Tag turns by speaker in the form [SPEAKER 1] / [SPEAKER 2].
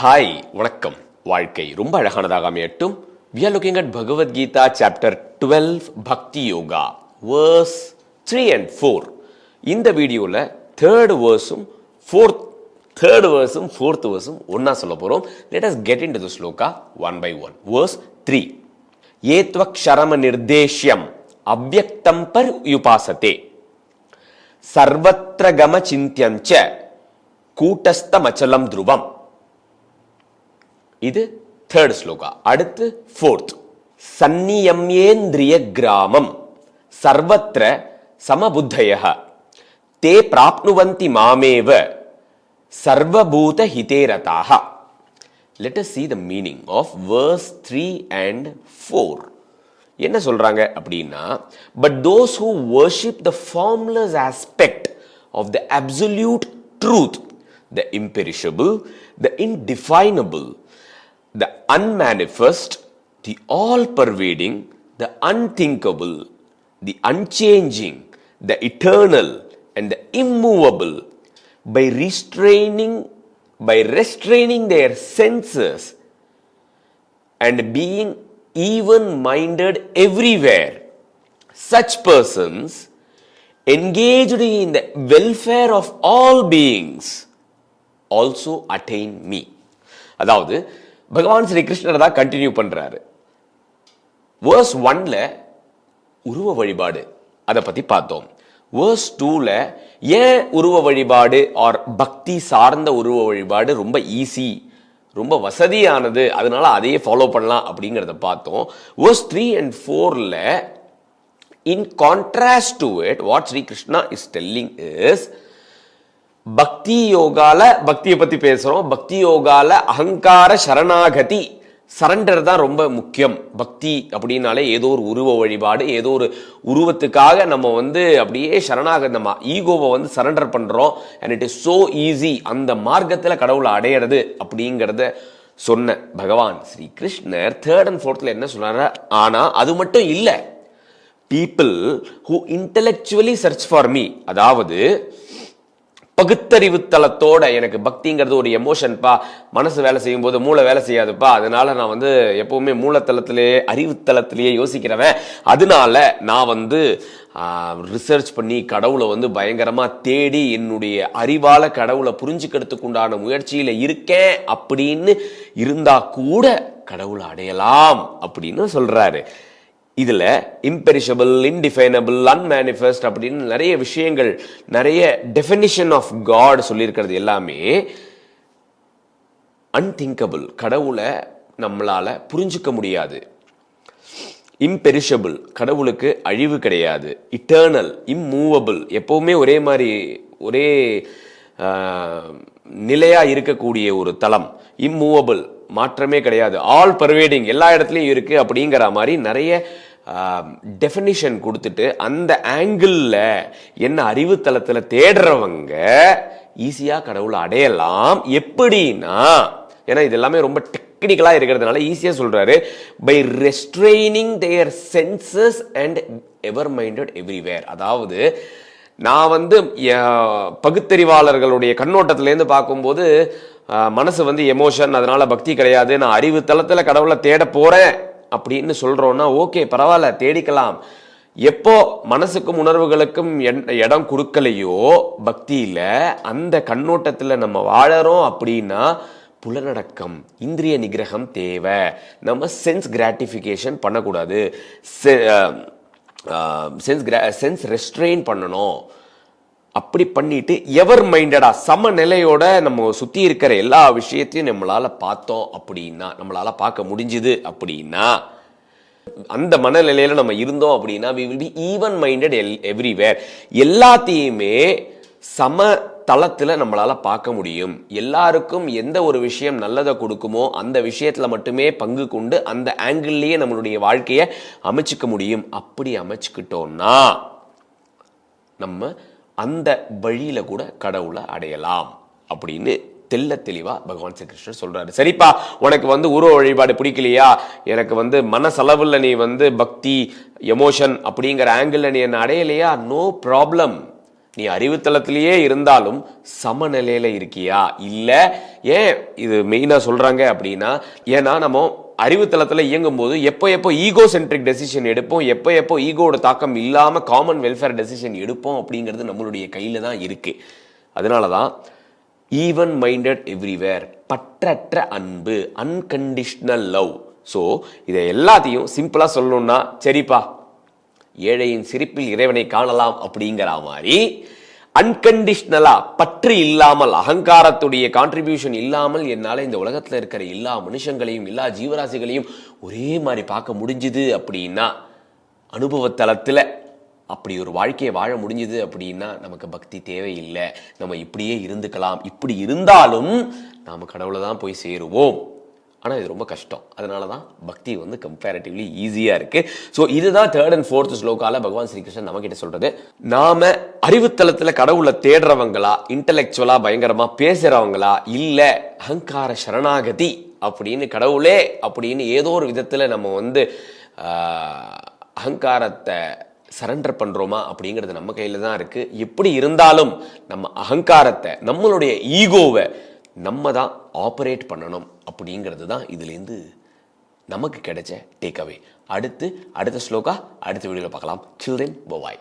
[SPEAKER 1] Hi வணக்கம். வாழ்க்கை ரொம்ப அழகானதாக அமையட்டும். We are looking at Bhagavad Gita chapter twelve bhakti yoga verse three and four இந்த வீடியோவில் தேர்டு வேர்ஸும் ஃபோர்த் தேர்டு வேர்ஸும் ஃபோர்த் வேர்ஸும் ஒன்றா சொல்ல போகிறோம் let us get in to the shloka one by one verse three ஏத்வக்ஷரம நிர்தேஷ்யம் அவ்வக்தம் பர் யுபாசத்தே சர்வத்திர கம சிந்தியஞ்ச கூட்டஸ்தமச்சலம் துருவம். இது தேர்ட் ஸ்லோகா அடுத்து ஃபோர்த் சந்நியம்யேந்திரிய கிராமம் சர்வத்திர சமபுத்தய தே பிராப்னுவந்தி மாமேவ. சர்வபூத ஹிதேரதாக let us see the meaning of verse three and four என்ன சொல்றாங்க அப்படின்னா but those who worship the formless aspect of the absolute truth the imperishable the indefinable The unmanifest the all pervading the unthinkable the unchanging the eternal and the immovable by restraining by restraining their senses and being even minded everywhere. Such persons engaged in the welfare of all beings also attain me. அதாவது பகவான் ஸ்ரீ கிருஷ்ணர் தான் continue பண்றாரு. Verse ஒன்ல உருவ வழிபாடு அதை பத்தி பார்த்தோம். வேர்ஸ் டூல ஏன் உருவ வழிபாடு ஆர் பக்தி சார்ந்த உருவ வழிபாடு ரொம்ப ஈஸி ரொம்ப வசதியானது அதனால அதையே ஃபாலோ பண்ணலாம் அப்படிங்கிறத பார்த்தோம். வேர்ஸ் த்ரீ அண்ட் ஃபோர்ல in contrast to it what Shri Krishna is telling is Bhakti யோகால பக்தியை பத்தி பேசுறோம். பக்தி யோகால அகங்கார சரணாகதி சரண்டர் தான் ரொம்ப முக்கியம். பக்தி அப்படின்னாலே ஏதோ ஒரு உருவ வழிபாடு ஏதோ ஒரு உருவத்துக்காக நம்ம வந்து அப்படியே சரணாக நம்ம ஈகோவை வந்து சரண்டர் பண்றோம். And it is so easy அந்த மார்க்கத்தில் கடவுளை அடையிறது அப்படிங்கிறத சொன்ன பகவான் ஸ்ரீ கிருஷ்ணர் தேர்ட் அண்ட் ஃபோர்த்தில் என்ன சொன்னார் ஆனால் அது மட்டும் இல்லை. People who intellectually search for me அதாவது பகுத்தறிவு தளத்தோட எனக்கு பக்திங்கிறது ஒரு எமோஷன்ப்பா மனசு வேலை செய்யும் போது மூளை வேலை செய்யாதுப்பா. அதனால நான் வந்து எப்பவுமே மூலத்தளத்திலேயே அறிவுத்தளத்திலேயே யோசிக்கிறவன். அதனால நான் வந்து ரிசர்ச் பண்ணி கடவுளை வந்து பயங்கரமாக தேடி என்னுடைய அறிவால் கடவுளை புரிஞ்சுக்கிறதுக்கு உண்டான முயற்சியில் இருக்கேன் அப்படின்னு இருந்தால் கூட கடவுளை அடையலாம் அப்படின்னு சொல்கிறாரு இதில் இம்பெரிஷபிள் இன்டிஃபைனபிள் அன்மேனிஃபெஸ்ட் அப்படின்னு நிறைய விஷயங்கள் நிறைய டெஃபினிஷன் ஆஃப் காட் சொல்லியிருக்கிறது எல்லாமே அன்திங்கபிள் கடவுளை நம்மளால் புரிஞ்சுக்க முடியாது. இம்பெரிஷபிள் கடவுளுக்கு அழிவு கிடையாது. இட்டர்னல் இம்மூவபிள் எப்போவுமே ஒரே மாதிரி ஒரே நிலையாக இருக்கக்கூடிய ஒரு தளம். இம்மூவபிள் மாற்றமே கிடையாது. ஆல் பர்வேடிங் எல்லா இடத்துலையும் இருக்குது அப்படிங்கிற மாதிரி நிறைய டெஃபினிஷன் கொடுத்துட்டு அந்த ஆங்கிளில் என்ன அறிவுத்தளத்தில் தேடுறவங்க ஈஸியாக கடவுளை அடையலாம். எப்படின்னா ஏன்னா இது எல்லாமே ரொம்ப டெக்னிக்கலாக இருக்கிறதுனால ஈஸியாக சொல்கிறாரு by restraining their senses and even minded everywhere அதாவது நான் வந்து பகுத்தறிவாளர்களுடைய கண்ணோட்டத்திலேருந்து பார்க்கும்போது மனசு வந்து எமோஷன் அதனால பக்தி கிடையாது. நான் அறிவு தளத்தில் கடவுளை தேட போகிறேன் அப்படின்னு சொல்கிறோன்னா ஓகே பரவாயில்ல தேடிக்கலாம். எப்போ மனசுக்கும் உணர்வுகளுக்கும் என்- இடம் கொடுக்கலையோ பக்தியில் அந்த கண்ணோட்டத்தில் நம்ம வாழறோம் அப்படின்னா புலநடக்கம் இந்திரிய நிகிரகம் தேவை. நம்ம சென்ஸ் கிராட்டிஃபிகேஷன் பண்ணக்கூடாது. சென்ஸ் சென்ஸ் ரெஸ்ட்ரெயின் பண்ணணும். அப்படி பண்ணிட்டு எவர் மைண்டடா சமநிலையோட நம்ம சுத்தி இருக்கிற எல்லா விஷயத்தையும் நம்மளால பார்த்தோம் அப்படின்னா நம்மளால பார்க்க முடிஞ்சுது அப்படின்னா அந்த மனநிலையில நம்ம இருந்தோம் அப்படின்னா we will even minded all everywhere எல்லாத்தையுமே சம தளத்தில் நம்மளால பார்க்க முடியும். எல்லாருக்கும் எந்த ஒரு விஷயம் நல்லதை கொடுக்குமோ அந்த விஷயத்துல மட்டுமே பங்கு கொண்டு அந்த ஆங்கிள்லயே நம்மளுடைய வாழ்க்கையை அமைச்சுக்க முடியும். அப்படி அமைச்சுக்கிட்டோம்னா நம்ம அந்த வழியில் கூட கடவுளை அடையலாம் அப்படின்னு தெள்ள தெளிவாக பகவான் ஸ்ரீ சொல்கிறாரு சரிப்பா உனக்கு வந்து உருவ வழிபாடு பிடிக்கலையா? எனக்கு வந்து மனசளவில் நீ வந்து பக்தி எமோஷன் அப்படிங்கிற ஆங்கிளில் நீ என்ன அடையலையா? No problem. நீ அறிவுத்தளத்திலேயே இருந்தாலும் சமநிலையில் இருக்கியா? இல்லை ஏன் இது மெயினாக சொல்கிறாங்க அப்படின்னா ஏன்னா நம்ம அறிவுத்தளத்துல இயங்கும் போது எப்போ எப்போ ஈகோ சென்ட்ரிக் டெசிஷன் எடுப்போம் எப்போ எப்போ ஈகோட தாக்கம் இல்லாமல் காமன் வெல்ஃபேர் டெசிஷன் எடுப்போம் அப்படிங்கிறது நம்மளுடைய கையில் தான் இருக்குது அதனால தான் ஈவன் மைண்டட் எவ்ரிவேர் பற்றற்ற அன்பு அன்கண்டிஷ்னல் லவ் ஸோ இதை எல்லாத்தையும் சிம்பிளாக சொல்லணும்னா சரிப்பா ஏழையின் சிரிப்பில் இறைவனை காணலாம் அப்படிங்கிற மாதிரி அன்கண்டிஷ்னலா பற்று இல்லாமல் அகங்காரத்துடைய கான்ட்ரிபியூஷன் இல்லாமல் என்னால் இந்த உலகத்தில் இருக்கிற எல்லா மனுஷங்களையும் எல்லா ஜீவராசிகளையும் ஒரே மாதிரி பார்க்க முடிஞ்சுது அப்படின்னா அனுபவத்தளத்தில் அப்படி ஒரு வாழ்க்கையை வாழ முடிஞ்சுது அப்படின்னா நமக்கு பக்தி தேவையில்லை. நம்ம இப்படியே இருந்துக்கலாம். இப்படி இருந்தாலும் நாம் கடவுளை தான் போய் சேருவோம். ஆனால் இது ரொம்ப கஷ்டம். அதனால தான் பக்தி வந்து கம்பேரிட்டிவ்லி ஈஸியாக இருக்குது ஸோ இதுதான் தேர்ட் அண்ட் ஃபோர்த் ஸ்லோக்கால பகவான் ஸ்ரீகிருஷ்ணன் நம்ம கிட்ட சொல்கிறது நாம் அறிவுத்தளத்தில் கடவுளை தேடுறவங்களா இன்டலெக்சுவலாக பயங்கரமாக பேசுகிறவங்களா இல்லை அகங்கார சரணாகதி அப்படின்னு கடவுளே அப்படின்னு ஏதோ ஒரு விதத்தில் நம்ம வந்து அகங்காரத்தை சரண்டர் பண்ணுறோமா அப்படிங்கிறது நம்ம கையில் தான் இருக்குது எப்படி இருந்தாலும் நம்ம அகங்காரத்தை நம்மளுடைய ஈகோவை நம்ம தான் ஆப்ரேட் பண்ணணும் அப்படிங்கிறது தான் இதுலேருந்து நமக்கு கிடைச்ச டேக் அவே அடுத்து அடுத்த ஸ்லோகா அடுத்த வீடியோவில் பார்க்கலாம். சில்ட்ரன் பவாய்